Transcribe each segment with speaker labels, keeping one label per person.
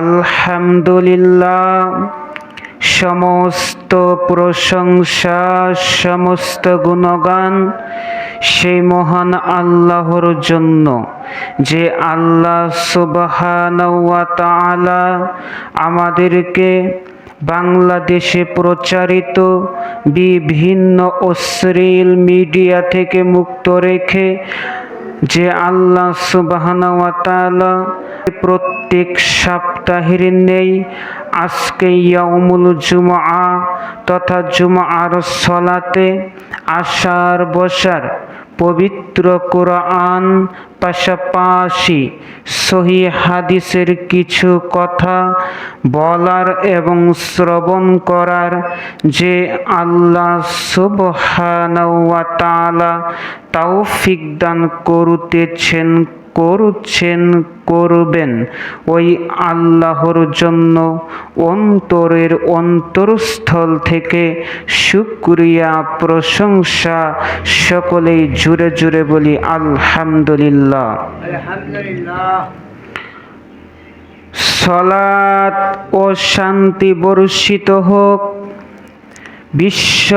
Speaker 1: আলহামদুলিল্লাহ, সমস্ত প্রশংসা, সমস্ত গুণগান সেই মহান আল্লাহর জন্য, যে আল্লাহ সুবহানাহু তাআলা আমাদেরকে বাংলাদেশে প্রচারিত বিভিন্ন অশ্লীল মিডিয়া থেকে মুক্ত রেখে, যে আল্লাহ ওয়া তাআলা প্রত্যেক সপ্তাহের নেই, আজকে ইয়াউমুল জুমআ তথা জুমআর সলাতে আশার বসার পবিত্র কোরআন পাশাপাশি সহি হাদিসের কিছু কথা বলার এবং শ্রবণ করার যে আল্লাহ সুবহানাহু ওয়া তাআলা তৌফিক দান করতেছেন করছেন, করবেন। ওই আল্লাহর জন্য অন্তরের অন্তরস্থল থেকে শুক্রিয়া, প্রশংসা সকলেই জুড়ে জুড়ে বলি, আলহামদুলিল্লাহ। সলাৎ ও শান্তি বর্ষিত হোক। বিশ্ব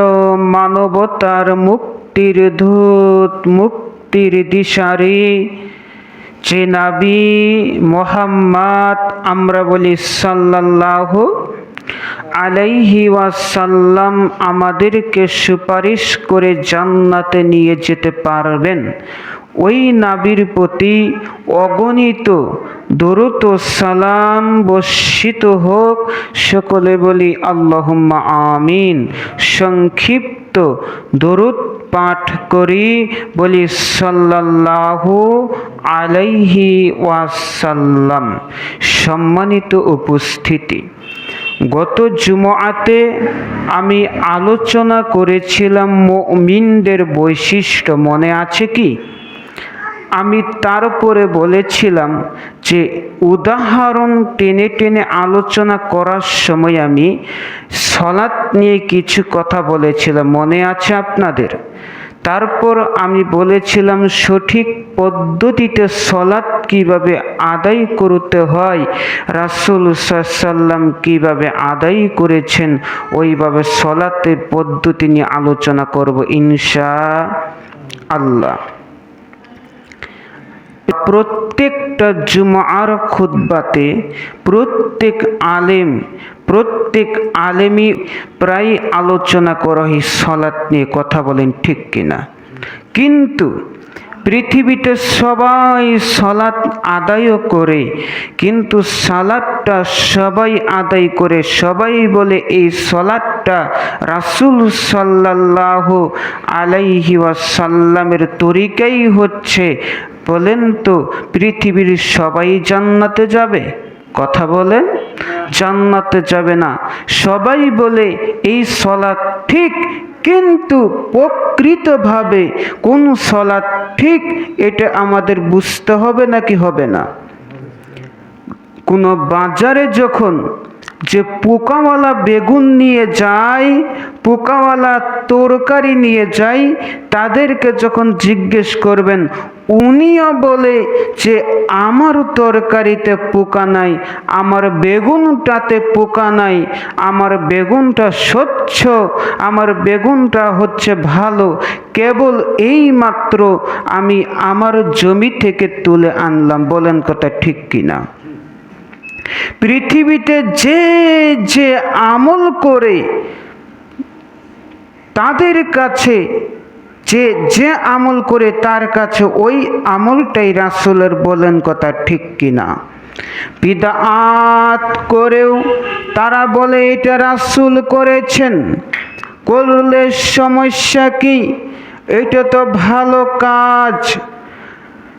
Speaker 1: মানবতার মুক্তির ধূত, মুক্তির দিশারি যে নাবি মোহাম্মদ আমরা বলি সাল্লাল্লাহু আলাইহি ওয়াসাল্লাম আমাদেরকে সুপারিশ করে জান্নাতে নিয়ে যেতে পারবেন। ওই নাবির প্রতি অগণিত দরুত সালাম বর্ষিত হোক, সকলে বলি আল্লাহুম্মা আমিন। সংক্ষিপ্ত দরুদ পাঠ করি, বলি সাল্লাল্লাহু আলাইহি ওয়াসাল্লাম। সম্মানিত উপস্থিতি, গত জুমআতে আমি আলোচনা করেছিলাম মিনদের বৈশিষ্ট্য, মনে আছে কি? আমি তারপরে বলেছিলাম যে, উদাহরণ টেনে টেনে আলোচনা করার সময় আমি সলাৎ নিয়ে কিছু কথা বলেছিলাম, মনে আছে আপনাদের? তারপর আমি বলেছিলাম, সঠিক পদ্ধতিতে সলাৎ কীভাবে আদায় করতে হয়, রাসুল সাল্লাম কীভাবে আদায় করেছেন, ওইভাবে সলাতের পদ্ধতি নিয়ে আলোচনা করব ইনশা আল্লাহ। প্রত্যেকটা জুমার খুদ্বাতে প্রত্যেক আলেম, প্রত্যেক আলেমই প্রায় আলোচনা করা হয় সলাৎ নিয়ে কথা বলেন ঠিক কিনা। কিন্তু পৃথিবীতে সবাই সলাৎ আদায়ও করে, কিন্তু সালাদটা সবাই আদায় করে। সবাই বলে, এই সলাদটা রাসুল সাল্লাহ আলাইহি ওয়াসাল্লামের তরিকাই হচ্ছে। বলেন তো, পৃথিবীর সবাই জান্নাতে যাবে? কথা বলেন, জান্নাতে যাবে না। সবাই বলে, এই সলাৎ ঠিক কিন্তু প্রকৃতভাবে কোন সলাৎ ঠিক এটা আমাদের বুঝতে হবে নাকি হবে না? কোনো বাজারে যখন যে পোকাওয়ালা বেগুন নিয়ে যায়, পোকাওয়ালা তরকারি নিয়ে যায়, তাদেরকে যখন জিজ্ঞেস করবেন, উনিও বলে যে আমার তরকারিতে পোকা নাই, আমার বেগুনটাতে পোকা নাই, আমার বেগুনটা স্বচ্ছ, আমার বেগুনটা হচ্ছে ভালো, কেবল এই মাত্র আমি আমার জমি থেকে তুলে আনলাম। বলেন কথা ঠিক কিনা? পৃথিবীতে যে যে আমল করে তাদের কাছে, যে যে আমল করে তার কাছে ওই আমলটাই রাসুলের বলেন কথা ঠিক কিনা? বিদাত করেও তারা বলে, এটা রাসুল করেছেন। করলে সমস্যা কি? এটা তো ভালো কাজ।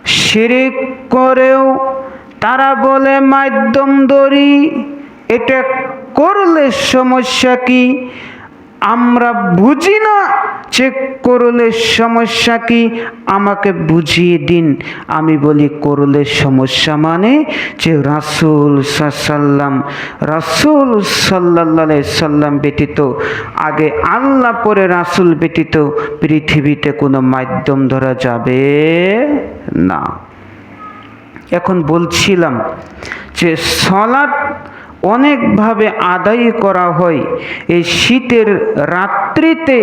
Speaker 1: শিরিক করেও তারা বলে, মাধ্যম দড়ি এটা করলে সমস্যা কি? আমরা বুঝি না চেক করলে সমস্যা কি। আমাকে বুঝিয়ে দিন। আমি বলি, করলে সমস্যা মানে যে রাসুল সাল্লাম রাসুল সাল্লাহ সাল্লাম ব্যতীত, আগে আল্লাহ পরে রাসুল ব্যতীত পৃথিবীতে কোনো মাধ্যম ধরা যাবে না। এখন বলছিলাম যে সলাদ অনেকভাবে আদায় করা হয়। এই শীতের রাত্রিতে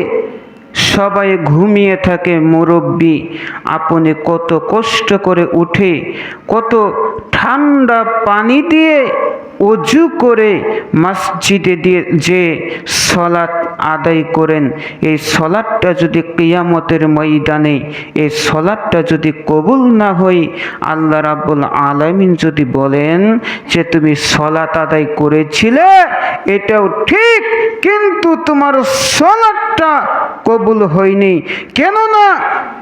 Speaker 1: সবাই ঘুমিয়ে থাকে, মুরব্বী। আপনি কত কষ্ট করে উঠে, কত ঠান্ডা পানি দিয়ে অজু করে মসজিদে দিয়ে যে সলাৎ আদায় করেন, এই সলাৎটা যদি কিয়ামতের ময়দানে, এই সলাৎটা যদি কবুল না হয়, আল্লাহ রাব্বুল আলামিন যদি বলেন যে তুমি সলাৎ আদায় করেছিলে, এটাও ঠিক, কিন্তু তোমার সলাৎটা কবুল হয়নি। কেননা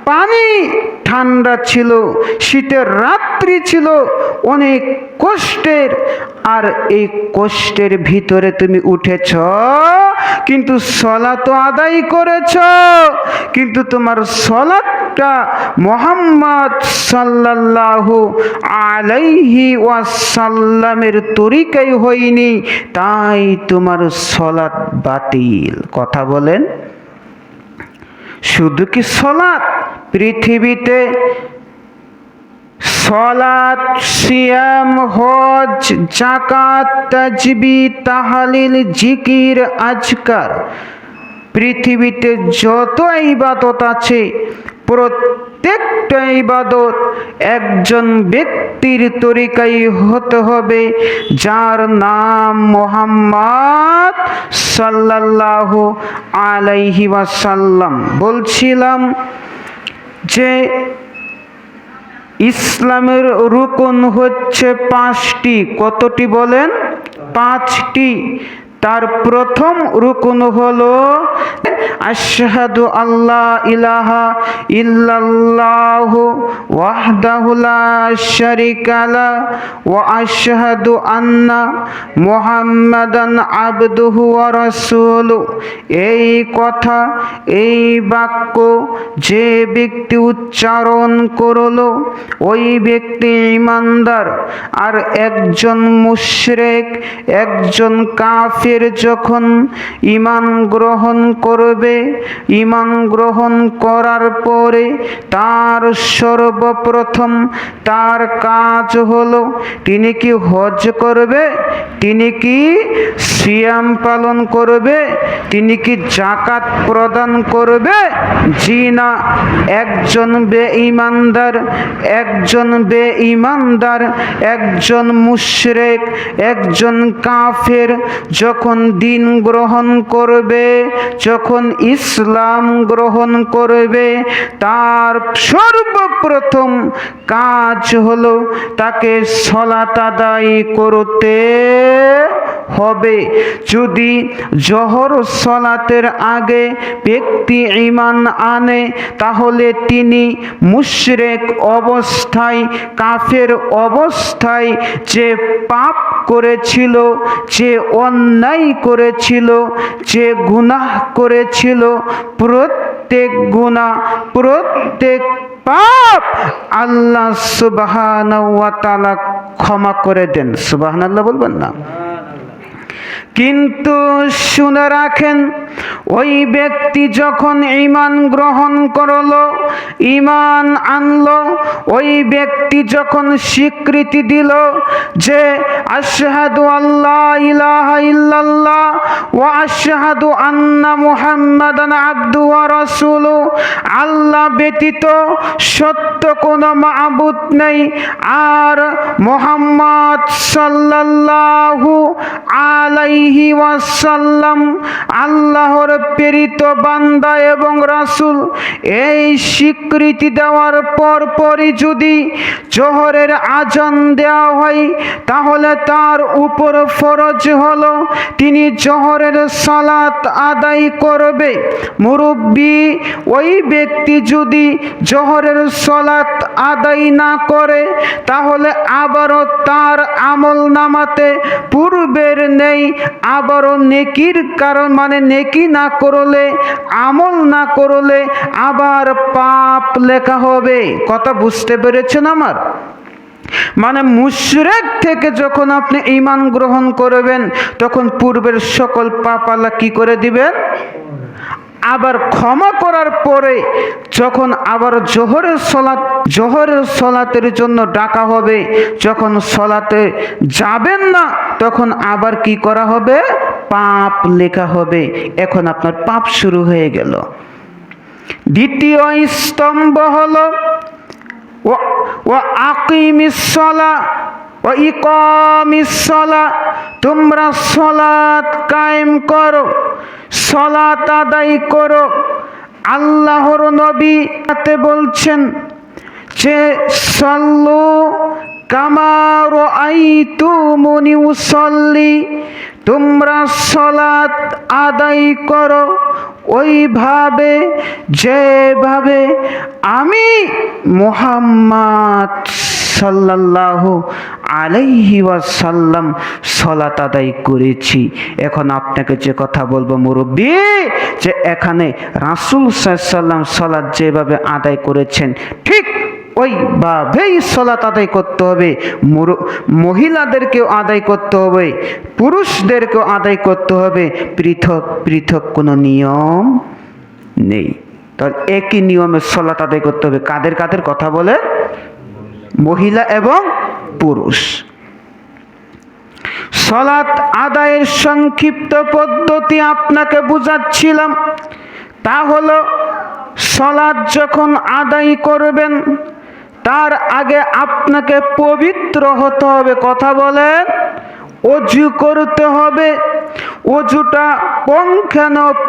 Speaker 1: পানি ঠান্ডা ছিল, শীতের রাত্রি ছিল, অনেক কষ্টের। আর এই কষ্টের ভিতরে তুমি উঠেছ, কিন্তু সলা তো আদায় করেছ। কিন্তু তোমার সলাৎটা মোহাম্মদ সাল্লাল্লাহু আলাইহি ওয়াসাল্লামের তরিকাই হয়নি, তাই তোমার সলাৎ বাতিল। কথা বলেন। শুধু কি সলাৎ? পৃথিবীতে সলাৎ, সিয়াম, হজ জাকাত তাজবি, তাহালিল, জিকির, আজকার। পৃথিবীতে যত ইবাদত আছে প্রত্যেকটা ইবাদত একজন ব্যক্তির তরিকাই হতে হবে, যার নাম মোহাম্মদ সাল্লাল্লাহু আলাইহি ওয়াসাল্লাম। বলছিলাম যে ইসলামের রুকন হচ্ছে পাঁচটি। কতটি বলেন? পাঁচটি। তার প্রথম রুকুন হলো, আশহাদু আল্লাহ ইলাহা ইল্লাল্লাহু ওয়াহদাহু লা শারিকা লা ওয়া আশহাদু আন্না মুহাম্মাদান আবদুহু ওয়া রাসূলুহু এই কথা, এই বাক্য যে ব্যক্তি উচ্চারণ করল, ওই ব্যক্তি ইমানদার। আর একজন মুশরেক, একজন কাফের যখন ইমান গ্রহণ করবে ইমান গ্রহণ করার পরে তার সর্বপ্রথম তার কাজ হলো, তিনি কি হজ করবে? তিনি কি সিয়াম পালন করবে? তিনি কি জাকাত প্রদান করবে? জি না, একজন বেঈমানদার একজন বেঈমানদার, একজন মুশরেক, একজন কাফের, যখন দিন গ্রহণ করবে, যখন ইসলাম গ্রহণ করবে, তার সর্বপ্রথম কাজ হলো তাকে সলাত আদায় করতে হবে। যদি জহর সলাতের আগে ব্যক্তি ইমান আনে, তাহলে তিনি মুশরেক অবস্থায়, কাফের অবস্থায় যে পাপ করেছিল, যে অন্যায় করেছিল, যে গুনাহ করেছিল, প্রত্যেক গুনা প্রত্যেক পাপ আল্লাহ সুবাহান ক্ষমা করে দেন। সুবাহান আল্লাহ বলবেন না। কিন্তু শুনে রাখেন ওই ব্যক্তি যখন ইমান গ্রহণ করল ইমান আনলো, ওই ব্যক্তি যখন স্বীকৃতি দিল যে আশহাদু আল্লাহ ইলাহা ইল্লাল্লাহ ওয়া আশহাদু আন্না মুহাম্মাদান আবদু ওয়া রাসূলু, আল্লাহ ব্যতীত সত্য কোনো মাবুদ নেই। আর মোহাম্মদ সাল্লাল্লাহু আলাইহি ওয়াসাল্লাম আল্লাহর প্রেরিত বান্দা এবং রাসূল, এই স্বীকৃতি দেওয়ার পর পরই যদি জোহরের আজান দেওয়া হয়, তাহলে তার উপর ফরজ হলো, তিনি জোহরের সালাত আদায় করবে। মুরব্বী, ওই ব্যক্তি যদি জোহরের সলাত আদায় না করে, তাহলে আবারও তার আমল নামাতে পূর্বের নেই, আবারও নেকির কারণ মানে নেকি না করলে, আমল না করলে আবার পাপ লেখা হবে। কথা বুঝতে পেরেছেন আমার? মানে মুশরেক থেকে যখন আপনি ইমান গ্রহণ করবেন, তখন পূর্বের সকল পাপ আল্লাহ কি করে দিবেন? আবার ক্ষমা করার পরে যখন আবার জোহরের সলাত, জোহরের সলাতের জন্য ডাকা হবে, যখন সলাতে যাবেন না, তখন আবার কি করা হবে? পাপ লেখা হবে। এখন আপনার পাপ শুরু হয়ে গেল। দ্বিতীয় স্তম্ভ হল ও ও আকিমিসলা ও ইকমিসলা তোমরা সলাত কায়েম করো, সলাত আদায় করো। আল্লাহর নবী তাতে বলছেন যে, সল্লু কামার আইতু মনি উসল্লি তোমরা সলাত আদায় করো ওইভাবে, যেভাবে আমি মোহাম্মদ সাল্লাল্লাহু আলাইহি ওয়াসাল্লাম সলাত আদায় করেছি। এখন আপনাকে যে কথা বলব মুরব্বী, যে এখানে রাসূল সাল্লাম সলাত যেভাবে আদায় করেছেন, ঠিক ওইভাবেই সলাত আদায় করতে হবে। মহিলাদেরকেও আদায় করতে হবে। পুরুষদেরকেও আদায় করতে হবে। পৃথক পৃথক কোনো নিয়ম নেই। তাহলে একই নিয়মে সলাত আদায় করতে হবে। কাদের কাদের কথা বলে? মহিলা এবং পুরুষ। সলাৎ আদায়ের সংক্ষিপ্ত পদ্ধতি আপনাকে বুঝাচ্ছিলাম। তা হলো, সলাৎ যখন আদায় করবেন তার আগে আপনাকে পবিত্র হতে হবে। কথা বলেন। অজু করতে হবে। অজুটা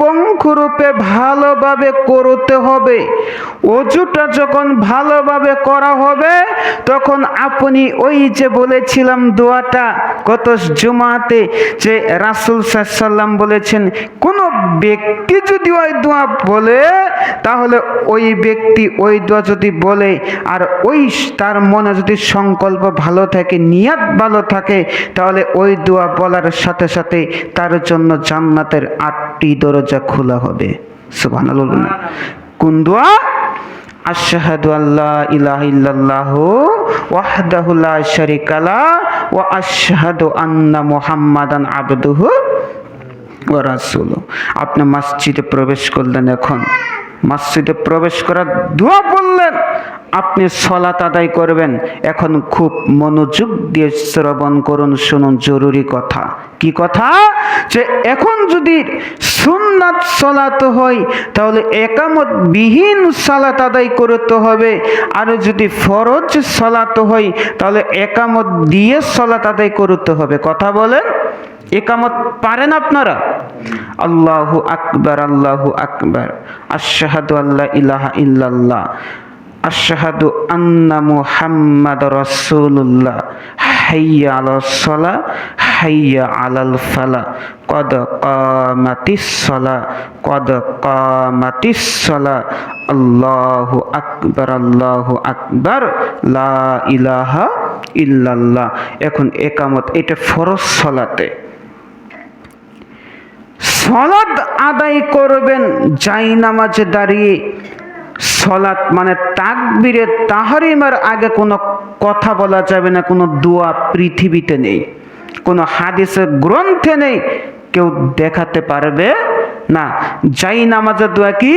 Speaker 1: পঙ্খরূপে ভালোভাবে করতে হবে। অজুটা যখন ভালোভাবে করা হবে, তখন আপনি ওই যে বলেছিলাম দোয়াটা কত জুমাতে যে রাসুল সাল্লাম বলেছেন, কোনো ব্যক্তি যদি ওই দোয়া বলে, তাহলে ওই ব্যক্তি ওই দোয়া যদি বলে, আর ওই তার মনে যদি সংকল্প ভালো থাকে, নিয়াত ভালো থাকে, তাহলে ওই দোয়া বলার সাথে সাথে তার জন্য জান্নাতের আটটি দরজা খোলা হবে। বলুন। কোন দোয়া? আশহাদু আল্লাহ ইলাহা ইল্লাল্লাহ ওয়াহদাহু লা শারীকা লা ওয়া আশহাদু আন্না মুহাম্মাদান আবদুহু ও রাসূল আপনি মসজিদে প্রবেশ করলেন এখন। মসজিদে প্রবেশ করার দোয়া বললেন আপনি সলাত আদায় করবেন। এখন খুব মনোযোগ দিয়ে শ্রবণ করুন, শুনুন, জরুরি কথা। কি কথা? যে এখন যদি সুন্নাত সলাত হয়, তাহলে একামত বিহীন সালাত আদায় করতে হবে। আর যদি ফরজ সলাত হয়, তাহলে একামত দিয়ে সলাত আদায় করতে হবে। কথা বলেন? একামত পারেন আপনারা? আল্লাহু আকবার আল্লাহু আকবার। আশহাদু আল্লাহ ইলাহা ইল্লাল্লাহ। আশহাদু আন্না মুহাম্মাদ রাসূলুল্লাহ। হাইয়া আলাস হাইয়া আলাল ফালা কদ কামাতিস সালা কদ কামাতিস সালা আল্লাহু আকবার আল্লাহু আকবার। লা ইলাহা ইল্লাল্লাহ। এখন একামত, এটা ফরজ সলাতে। সলাদ আদায় করবেন, যাই নামাজে দাঁড়িয়ে। সলাৎ মানে তাকবীরে তাহারিমার আগে কোনো কথা বলা যাবে না, কোনো দোয়া পৃথিবীতে নেই, কোনো হাদিসের গ্রন্থে নেই, কেউ দেখাতে পারবে না। যাই নামাজের দোয়া কি?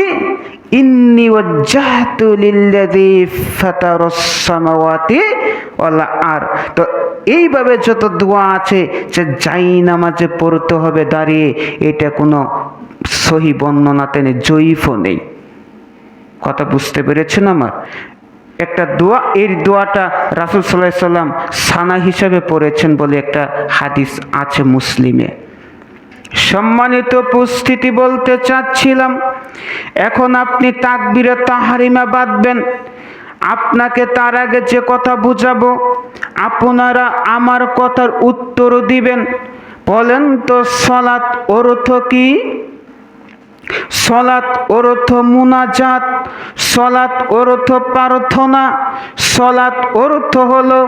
Speaker 1: ইন্নি ওয়াজ্জাহতু লিল্লাযী ফাতারাস সামাওয়াতি আর। তো এইভাবে যত দোয়া আছে, যে যাই নামাজে পড়তে হবে দাঁড়িয়ে, এটা কোনো সহি বর্ণনাতে নেই জয়ীফও নেই। কথা বুঝতে পেরেছেন আমার? একটা দোয়া, এই দোয়াটা রাসুল সাল্লাহ সাল্লাম সানা হিসাবে পড়েছেন বলে একটা হাদিস আছে মুসলিমে। সম্মানিত উপস্থিতি বলতে চাচ্ছিলাম, এখন আপনি তাকবিরে তাহারিমা বাঁধবেন আপনাকে তার আগে যে কথা বুঝাবো, আপনারা আমার কথার উত্তর দিবেন। বলেন তো সলাৎ অর্থ কি? সলাৎ অর্থ মুনাজাত সলাৎ অর্থ প্রার্থনা সলাৎ অর্থ হলো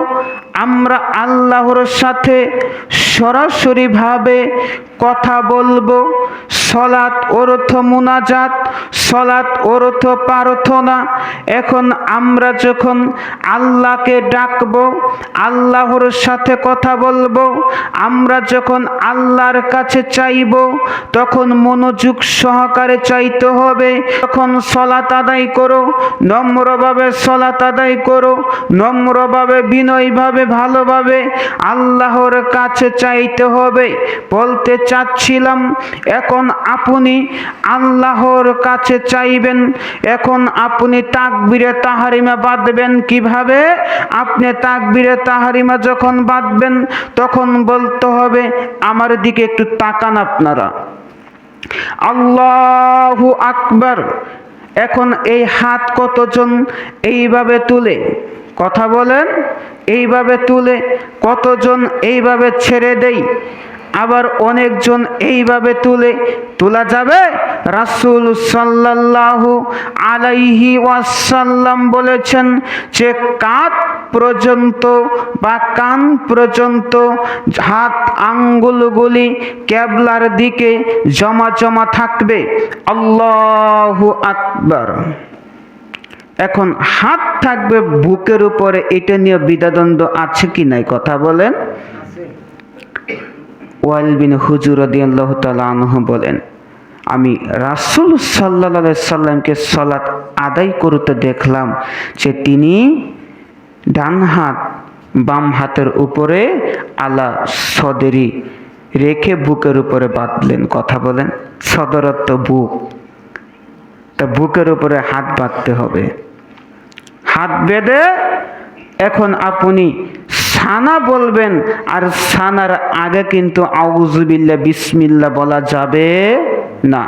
Speaker 1: আমরা আল্লাহর সাথে সরাসরিভাবে কথা বলব। সলাৎ অর্থ মুনাজাত, সলাৎ অর্থ প্রার্থনা। এখন আমরা যখন আল্লাহকে ডাকবো, আল্লাহর সাথে কথা বলব, আমরা যখন আল্লাহর কাছে চাইব, তখন মনোযোগ সহকারে চাইতে হবে। তখন সলাত আদায় করো, নম্রভাবে সলাত আদায় করো, নম্রভাবে বিনয়ভাবে ভালোভাবে আল্লাহর কাছে চাইতে হবে। বলতে চাচ্ছিলাম, এখন আপনি আল্লাহর কাছে চাইবেন, এখন আপনি তাকবিরে তাহারিমা বাঁধবেন কীভাবে? আপনি তাকবিরে তাহারিমা যখন বাঁধবেন, তখন বলতে হবে, আমার দিকে একটু তাকান আপনারা। আল্লাহু আকবার। এখন এই হাত কতজন এইভাবে তুলে? কথা বলেন, এইভাবে তুলে কতজন এইভাবে ছেড়ে দেই, আবার অনেকজন এইভাবে তুলে তোলা যাবে? রাসূল সাল্লাল্লাহু আলাইহি ওয়াসাল্লাম বলেছেন যে কাত পর্যন্ত বা কান পর্যন্ত হাত আঙ্গুলগুলি ক্যাবলার দিকে জমা জমা থাকবে। আল্লাহু আকবার। এখন হাত থাকবে বুকের উপরে, এটা নিয়ে বিদাদ্বন্দ্ব আছে কি নাই? কথা বলেন। ওয়াইল বিন হুজুর দিয়াল্লাহ তালাহ বলেন, আমি রাসুল সাল্লা সাল্লামকে সলাৎ আদায় করতে দেখলাম যে তিনি ডান হাত বাম হাতের উপরে আলা সদেরি রেখে বুকের উপরে বাঁধলেন। কথা বলেন, সদরত্ব বুক। তা বুকের উপরে হাত বাঁধতে হবে। হাত বেঁধে এখন আপনি সানা বলবেন, আর সানার আগে কিন্তু আউজুবিল্লা বিসমিল্লা বলা যাবে না,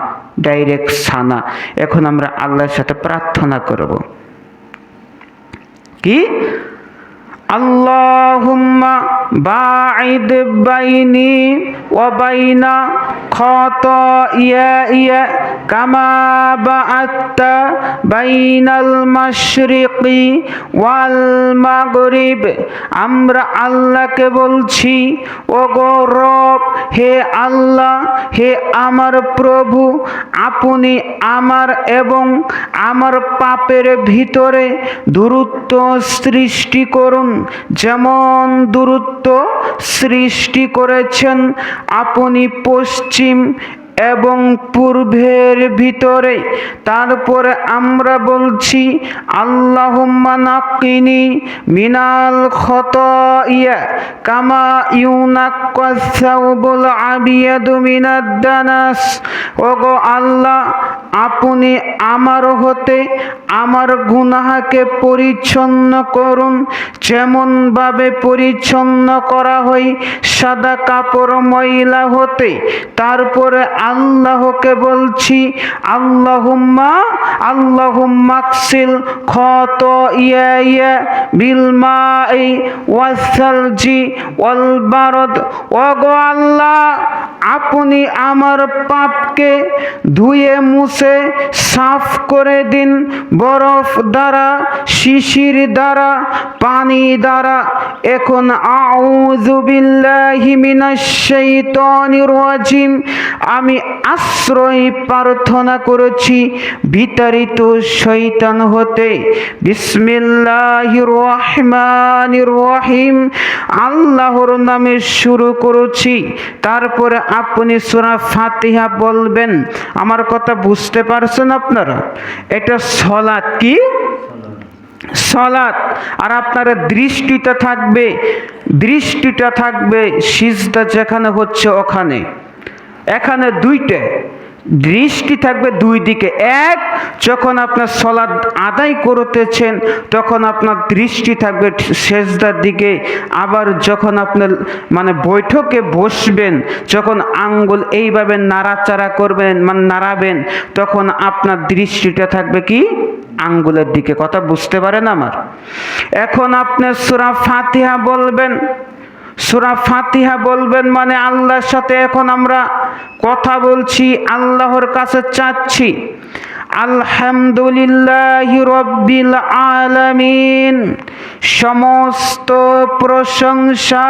Speaker 1: ডাইরেক্ট সানা। এখন আমরা আল্লাহর সাথে প্রার্থনা করব। কি? আল্লাহুম্মা আমরা আল্লাহকে বলছি ও গো রব, হে আল্লাহ, হে আমার প্রভু, আপনি আমার এবং আমার পাপের ভিতরে দূরত্ব সৃষ্টি করুন। যেমন দূরত্ব সৃষ্টি করেছেন আপনি পশ্চিম এবং পূর্বের ভিতরে, তারপরে আমরা বলছি, আল্লাহুম্মা নাক্কিনি মিনাল খতাইয়া কামা ইউনাক্কাসাউবুল আবিয়াদু মিনাদ ওগো আল্লাহ আপনি আমার হতে আমার গুনাহাকে পরিচ্ছন্ন করুন। যেমনভাবে পরিচ্ছন্ন করা হয় সাদা কাপড় ময়লা হতে, তারপরে আল্লাহকে বলছি, আল্লাহুম্মা আল্লাহুম্মাকসিল খত ইয়া ইয়া বিল মাই ওয়াসালজি ওয়াল বারদ। ওগো আল্লাহ, আপনি আমার পাপকে ধুয়ে মুছে সাফ করে দিন, বরফ দ্বারা, শিশির দ্বারা, পানি দ্বারা। এখন আউযু বিল্লাহি মিনাশ শাইতানির রাজিম। আমি আশ্রয় প্রার্থনা করেছি বিতাড়িত শৈতান হতে। বিসমিল্লাহির রহমানির রহিম। আল্লাহর নামে শুরু করেছি। তারপরে আপনি সূরা ফাতিহা বলবেন। আমার কথা বুঝতে পারছেন আপনারা? এটা সলাৎ কি? সলাৎ। আর আপনার দৃষ্টিটা থাকবে দৃষ্টিটা থাকবে সিজটা যেখানে হচ্ছে ওখানে। এখানে দুইটা। দৃষ্টি থাকবে দুই দিকে। এক, যখন আপনার সলাদ আদায় করতেছেন, তখন আপনার দৃষ্টি থাকবে শেষদার দিকে। আবার যখন আপনার মানে বৈঠকে বসবেন, যখন আঙ্গুল এইভাবে নাড়াচাড়া করবেন মানে নাড়াবেন, তখন আপনার দৃষ্টিটা থাকবে কি? আঙ্গুলের দিকে। কথা বুঝতে পারেন আমার? এখন আপনি সুরা ফাতিহা বলবেন সুরা ফাতিহা বলবেন মানে আল্লাহর সাথে এখন আমরা কথা বলছি, আল্লাহর কাছে চাচ্ছি। আলহামদুলিল্লাহ রব্বিল আলামিন। সমস্ত প্রশংসা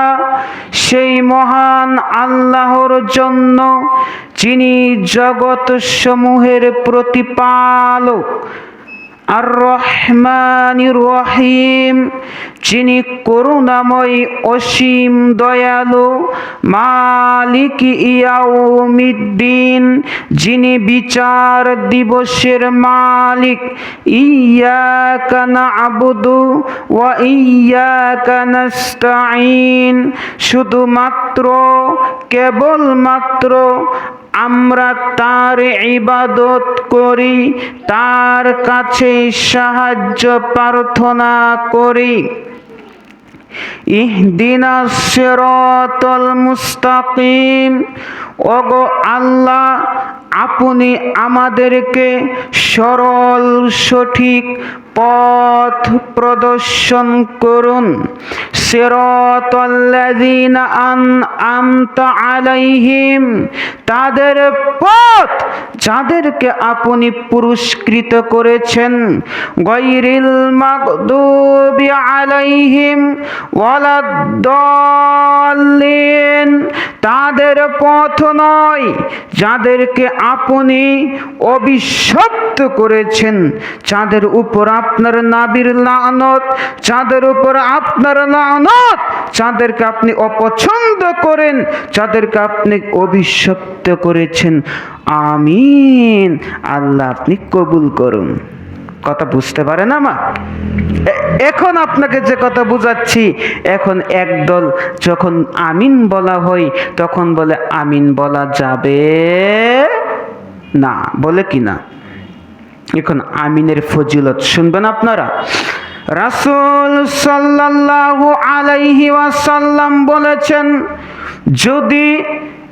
Speaker 1: সেই মহান আল্লাহর জন্য, যিনি জগৎ সমূহের প্রতিপালক। আর রহমান রহিম যিনি করুণাময় অসীম দয়ালু, মালিক ইয়াউমিদ্দিন। যিনি বিচার দিবসের মালিক ইয়াকা নাবুদু ওয়া ইয়াকা নাস্তাইন শুধুমাত্র, কেবলমাত্র আমরা তার ইবাদত করি, তার কাছে সাহায্য প্রার্থনা করি। ইহদিনা সিরাতাল মুস্তাকিম। ওগো আল্লাহ আপনি আমাদেরকে সরল, সঠিক পথ প্রদর্শন করুন। সিরাতাল্লাযীনা আনআমতা আলাইহিম, তাদের পথ যাদেরকে আপনি পুরস্কৃত করেছেন গৈরিল মাগদুবি আলাইহিম ওয়ালাদ্দাল্লিন, তাদের পথ নয় যাদেরকে আপনি অভিশপ্ত করেছেন। চাঁদের উপর আপনার নাবির লানত, চাঁদের উপর আপনার লানত। চাঁদেরকে আপনি অপছন্দ করেন, চাঁদেরকে আপনি অভিশপ্ত করেছেন। আমিন। আল্লাহ আপনি কবুল করুন। কথা বুঝতে পারেন আমার এ- এখন আপনাকে যে কথা বুঝাচ্ছি, এখন একদল যখন আমিন বলা হয়, তখন বলে আমিন বলা যাবে না, বলে কি না? এখন আমিনের ফজিলত শুনবেন আপনারা। রাসূল সাল্লাল্লাহু আলাইহি ওয়াসাল্লাম বলেছেন, যদি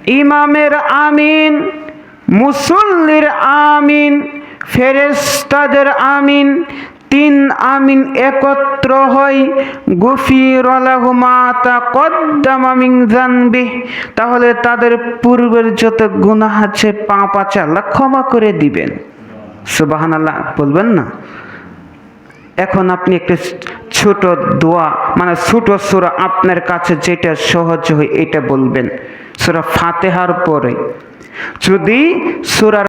Speaker 1: ইমামের আমিন, মুসল্লির আমিন ফেরেস্তাদের আমিন, তিন আমিন একত্র মিন জানবিহ তাহলে তাদের পূর্বের যত গুনাহ আছে, পাপ আছে, আল্লাহ ক্ষমা করে দিবেন। সুবাহান আল্লাহ বলবেন না? এখন আপনি একটা ছোট দোয়া মানে ছোট সুরা আপনার কাছে যেটা সহজ হয়, এটা বলবেন। সুরা ফাতেহার পরে। যদি সুরার